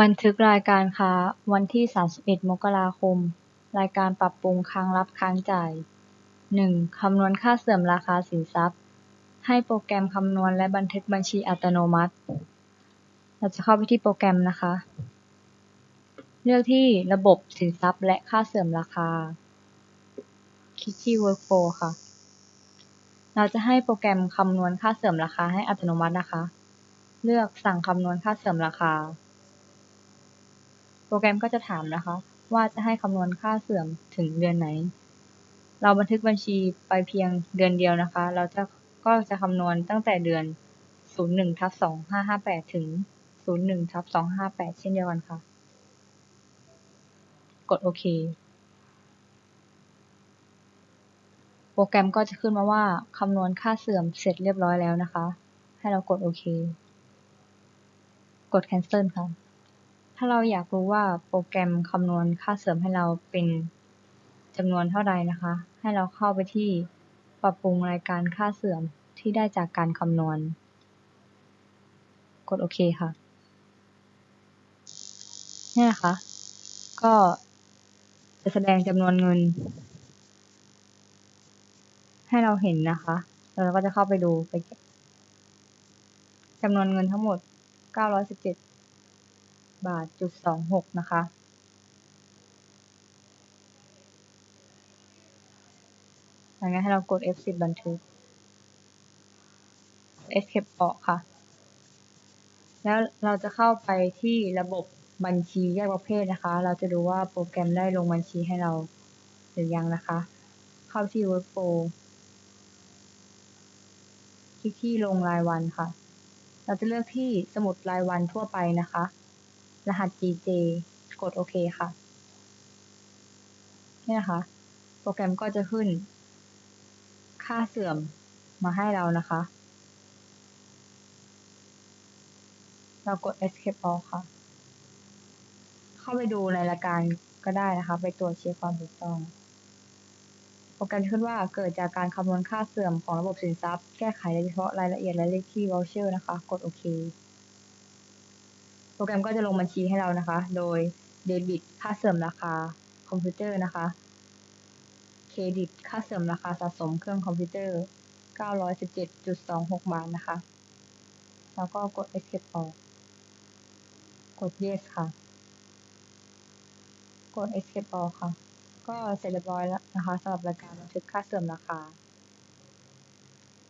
บันทึกรายการค้าวันที่31มกราคม รายการปรับปรุงค้างรับค้างจ่าย 1. คำนวณค่าเสื่อมราคาสินทรัพย์ ให้โปรแกรมคำนวณและบันทึกบัญชีอัตโนมัติ เราจะเข้าไปที่โปรแกรมนะคะ เลือกที่ระบบสินทรัพย์และค่าเสื่อมราคา คลิกที่ Workflow ค่ะ เราจะให้โปรแกรมคำนวณค่าเสื่อมราคาให้อัตโนมัตินะคะ เลือกสั่งคำนวณค่าเสื่อมราคา โปรแกรมก็จะถามนะคะ ว่าจะให้คำนวณค่าเสื่อมถึงเดือนไหน เราบันทึกบัญชีไปเพียงเดือนเดียวนะคะ เราจะก็จะคำนวณตั้งแต่เดือน 01ทับ2558 ถึง 01ทับ258 เช่นเดียวกันค่ะ กดโอเค โปรแกรมก็จะขึ้นมาว่าคำนวณค่าเสื่อมเสร็จเรียบร้อยแล้วนะคะ ให้เรากดโอเค กด cancel ค่ะ ถ้าเราอยากรู้ว่าโปรแกรมคำนวณค่าเสื่อมให้เราเป็นจำนวนเท่าใดนะคะ ให้เราเข้าไปที่ปรับปรุงรายการค่าเสื่อมที่ได้จากการคำนวณ กดโอเคค่ะ นี่นะคะ ก็จะแสดงจำนวนเงิน ให้เราเห็นนะคะแล้วเราก็จะเข้าไปดูไปจำนวนเงินทั้งหมด 917 บาทจุดสองหกนะคะ หลังจากนั้นให้เรากด F10 บันทึก Escape ออกค่ะ แล้วเราจะเข้าไปที่ระบบบัญชีแยกประเภทนะคะ เราจะดูว่าโปรแกรมได้ลงบัญชีให้เราหรือยังนะคะ เข้าที่ Workflow คลิกที่ลงรายวันค่ะ เราจะเลือกที่สมุดรายวันทั่วไปนะคะ รหัส GJ กดโอเคค่ะ นี่นะคะ โปรแกรมก็จะขึ้น ค่าเสื่อมมาให้เรานะคะ เรากด escape all ค่ะ เข้าไปดูในรายการก็ได้นะคะ ไปตรวจเช็คความถูกต้องโปรแกรมขึ้นว่าเกิดจากการคำนวณค่าเสื่อมของระบบสินทรัพย์ แก้ไขโดยเฉพาะรายละเอียดและเลขที่ voucher นะคะ กดโอเค โปรแกรมก็จะลงบัญชีให้เรานะคะ โดยเดบิตค่าเสื่อมราคาคอมพิวเตอร์นะคะ เครดิตค่าเสื่อมราคาสะสมเครื่องคอมพิวเตอร์ 917.26 บาทนะคะ แล้วก็กด escape ออก กด yes ค่ะ กด escape ออกค่ะ ก็เสร็จเรียบร้อยแล้วนะคะสำหรับรายการบันทึกค่าเสื่อมราคา